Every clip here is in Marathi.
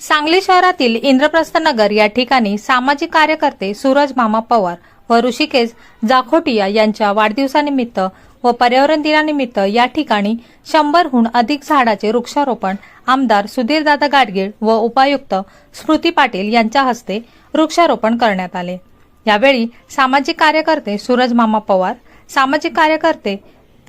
सांगली शहरातील इंद्रप्रस्थ नगर या ठिकाणी सामाजिक कार्यकर्ते सूरज मामा पवार व ऋषिकेश जाखोटिया यांच्या वाढदिवसानिमित्त व पर्यावरण दिनानिमित्त या ठिकाणी शंभरहून अधिक झाडाचे वृक्षारोपण आमदार सुधीरदादा गाडगीळ व उपायुक्त स्मृती पाटील यांच्या हस्ते वृक्षारोपण करण्यात आले. यावेळी सामाजिक कार्यकर्ते सूरज मामा पवार सामाजिक कार्यकर्ते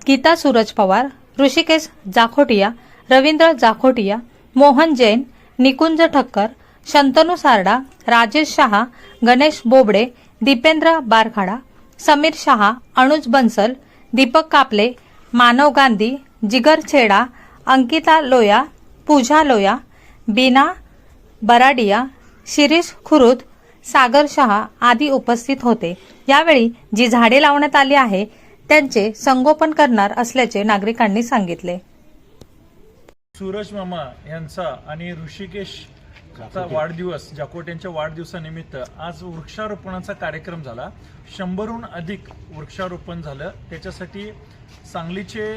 गीता सूरज पवार ऋषिकेश जाखोटिया रवींद्र जाखोटिया मोहन जैन निकुंज ठक्कर शंतनू सारडा राजेश शहा गणेश बोबडे दीपेंद्र बारखाडा समीर शहा अनुज बन्सल दीपक कापले मानव गांधी जिगर छेडा अंकिता लोया पूजा लोया बीना बराडिया शिरीष खुरुद सागर शहा आदी उपस्थित होते. यावेळी जी झाडे लावण्यात आली आहे त्यांचे संगोपन करणार असल्याचे नागरिकांनी सांगितले. सूरज मामा यांचा आणि ऋषिकेश वाढदिवस जाकोट. यांच्या वाढदिवसानिमित्त आज वृक्षारोपणाचा कार्यक्रम झाला. शंभरहून अधिक वृक्षारोपण झालं. त्याच्यासाठी सांगलीचे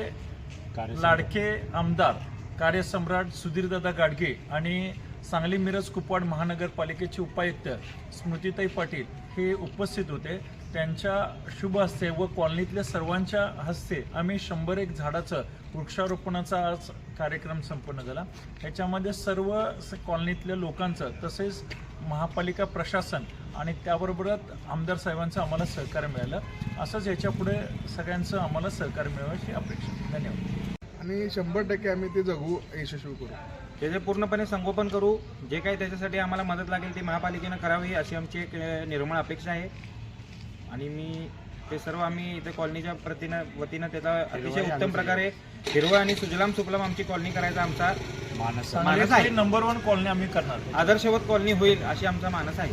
लाडके आमदार कार्यसम्राट सुधीरदादा गाडगे आणि सांगली मिरज कुपवाड महानगरपालिकेचे उपायुक्त स्मृतिताई पाटील हे उपस्थित होते. त्यांच्या शुभ हस्ते व कॉलनीतल्या सर्वांच्या हस्ते आम्ही शंभर एक झाडाचं वृक्षारोपणाचा आज कार्यक्रम संपन्न झाला. याच्यामध्ये सर्व स- कॉलनीतल्या लोकांचं तसेच महापालिका प्रशासन आणि त्याबरोबरच आमदार साहेबांचं आम्हाला सहकार्य मिळालं. असंच याच्यापुढे सगळ्यांचं आम्हाला सहकार्य मिळावं अशी अपेक्षा. धन्यवाद. आणि शंभर टक्के आम्ही ते जगू यशस्वी करू. त्याचे पूर्णपणे संगोपन करू जे काही त्याच्यासाठी आम्हाला मदत लागेल ती महापालिकेनं करावी अशी आमची एक निर्मळ अपेक्षा आहे. आणि मी ते सर्व आम्ही इथे कॉलनीच्या प्रतीनं वतीनं त्याचा अतिशय उत्तम प्रकारे हिरवं आणि सुजलाम सुफलाम आमची कॉलनी करायचा आमचा मानस आहे. सांगलीतली नंबर वन कॉलनी आम्ही करणार. आहोत. आदर्शवत कॉलनी होईल अशी आमचा मानस आहे.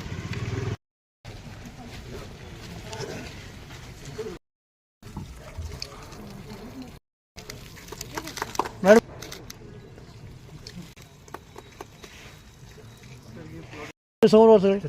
समोर बसले